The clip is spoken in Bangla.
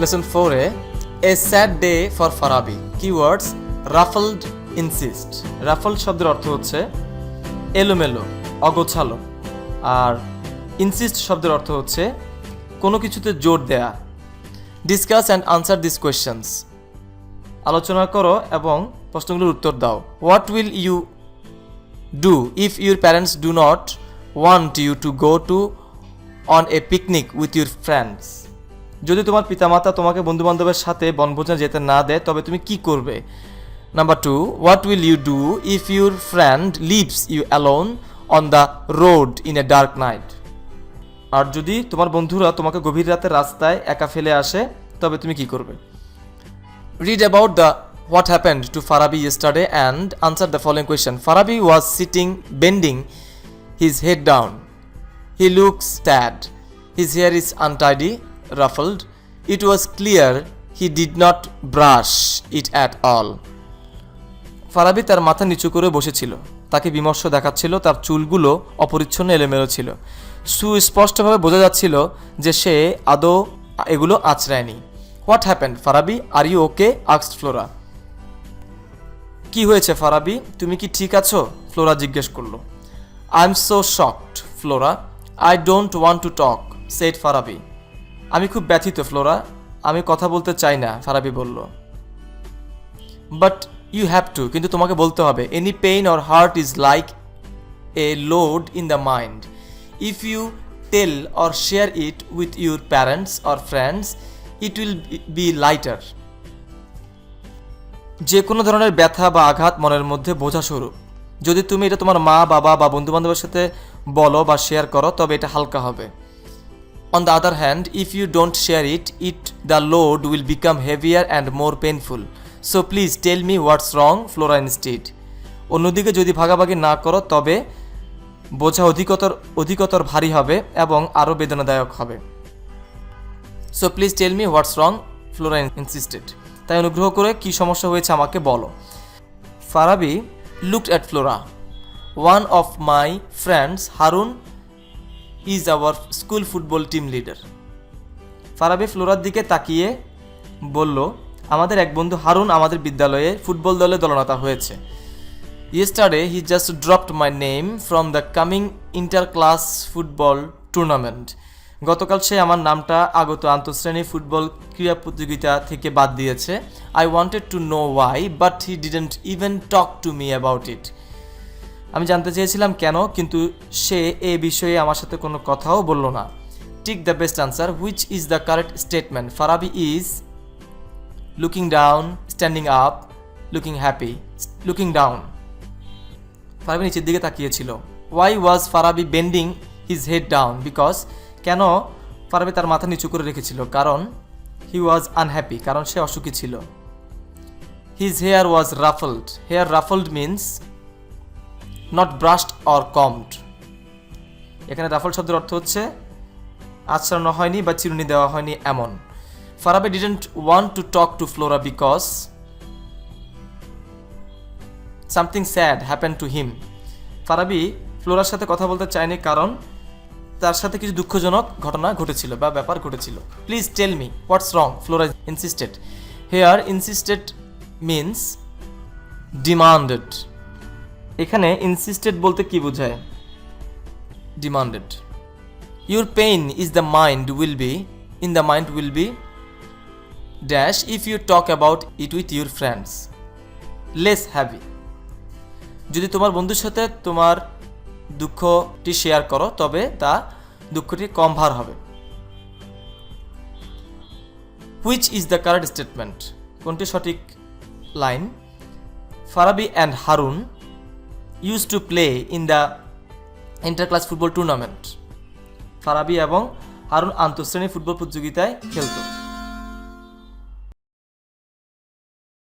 লেসন ফোরে a sad day for Farabi keywords ruffled insist ruffled শব্দের অর্থ হচ্ছে এলোমেলো, অগোছালো। আর ইনসিস্ট শব্দের অর্থ হচ্ছে কোনো কিছুতে জোর দেয়া। Discuss and answer this questions আলোচনা করো এবং প্রশ্নগুলোর উত্তর দাও। What will you do if your parents do not want you to go to on a picnic with your friends যদি তোমার পিতামাতা তোমাকে বন্ধুবান্ধবের সাথে বনভোজনে যেতে না দেয়, তবে তুমি কি করবে? Number two what will you do if your friend leaves you alone on the road in a dark night আর যদি তোমার বন্ধুরা তোমাকে গভীর রাতে রাস্তায় একা ফেলে আসে, তবে তুমি কি করবে? Read about the what happened to Farabi yesterday and answer the following question Farabi was sitting bending his head down he looks sad his hair is untidy ruffled. It was clear he did not brush it at all. Farabi তার মাথা নিচু করে বসেছিল। তাকে বিমর্ষ দেখাচ্ছিল, তার চুলগুলো অপরিচ্ছন্ন এলোমেলো ছিল। সুস্পষ্টভাবে বোঝা যাচ্ছিল যে সে আদৌ এগুলো আঁচড়ায়নি। What happened Farabi, are you okay? আক্সড Flora. কি হয়েছে ফারাবি? তুমি কি ঠিক আছো? ফ্লোরা জিজ্ঞেস করল। I am so shocked, Flora. I don't want to talk said Farabi. আমি খুব ব্যথিত, ফ্লোরা। আমি কথা বলতে চাই না, ফারাবি বলল। বাট ইউ হ্যাভ টু কিন্তু তোমাকে বলতে হবে any pain or hurt is like a load in the mind if you tell or share it with your parents or friends it will be lighter যে কোনো ধরনের ব্যথা বা আঘাত মনের মধ্যে বোঝা স্বরূপ যদি তুমি এটা তোমার মা, বাবা বা বন্ধু বান্ধবের সাথে বলো বা শেয়ার করো, তবে এটা হালকা হবে। On the other hand if you don't share it it the load will become heavier and more painful so please tell me what's wrong Flora insisted অন্যদিকে যদি ভাগাভাগি না করো, তবে বোঝা অধিকতর অধিকতর ভারী হবে এবং আরও বেদনাদায়ক হবে। So please tell me what's wrong Flora insisted তাই অনুগ্রহ করে কি সমস্যা হয়েছে আমাকে বলো। Farabi looked at Flora one of my friends Harun is our school football team leader Farabi ফ্লোরার দিকে তাকিয়ে বলল, আমাদের এক বন্ধু হারুন আমাদের বিদ্যালয়ে ফুটবল দলে দলনেতা হয়েছে। Yesterday he just dropped my name from the coming inter class football tournament গতকাল সে আমার নামটা আগত আন্তঃশ্রেণী ফুটবল ক্রীড়া প্রতিযোগিতা থেকে বাদ দিয়েছে। I wanted to know why but he didn't even talk to me about it আমি জানতে চেয়েছিলাম কেন, কিন্তু সে এ বিষয়ে আমার সাথে কোনো কথাও বলল না। Tick the best answer, which is the correct statement? Farabi is looking down, standing up, looking happy, looking down. Farabi নিচের দিকে তাকিয়েছিল। Why was Farabi bending his head down? Because কেন ফারাবি তার মাথা নিচু করে রেখেছিল? কারণ হি ওয়াজ আনহ্যাপি, কারণ সে অসুখী ছিল। His hair was ruffled. Hair ruffled means not brushed or combed এখানে রাফল শব্দের অর্থ হচ্ছে, আচরণ হয়নি বা চিরুনি দেওয়া হয়নি এমন। Farabi didn't want to talk to Flora because something sad happen to him Farabi ফ্লোরার সাথে কথা বলতে চায়নি কারণ তার সাথে কিছু দুঃখজনক ঘটনা ঘটেছিল বা ব্যাপার ঘটেছিল। Please tell me what's wrong Flora insisted here insisted means demanded এখানে ইনসিস্টেড বলতে কি বোঝায়? Demanded your pain is the mind will be in the mind will be dash if you talk about it with your friends less heavy যদি তোমার বন্ধুর সাথে তোমার দুঃখটি শেয়ার করো, তবে তা দুঃখটি কম ভার হবে। Which is the correct statement কোনটি সঠিক line Farabi and Harun use to play in the inter class football tournament Farabi এবং হারুন আন্তঃশ্রেণী ফুটবল প্রতিযোগিতায় খেলতো।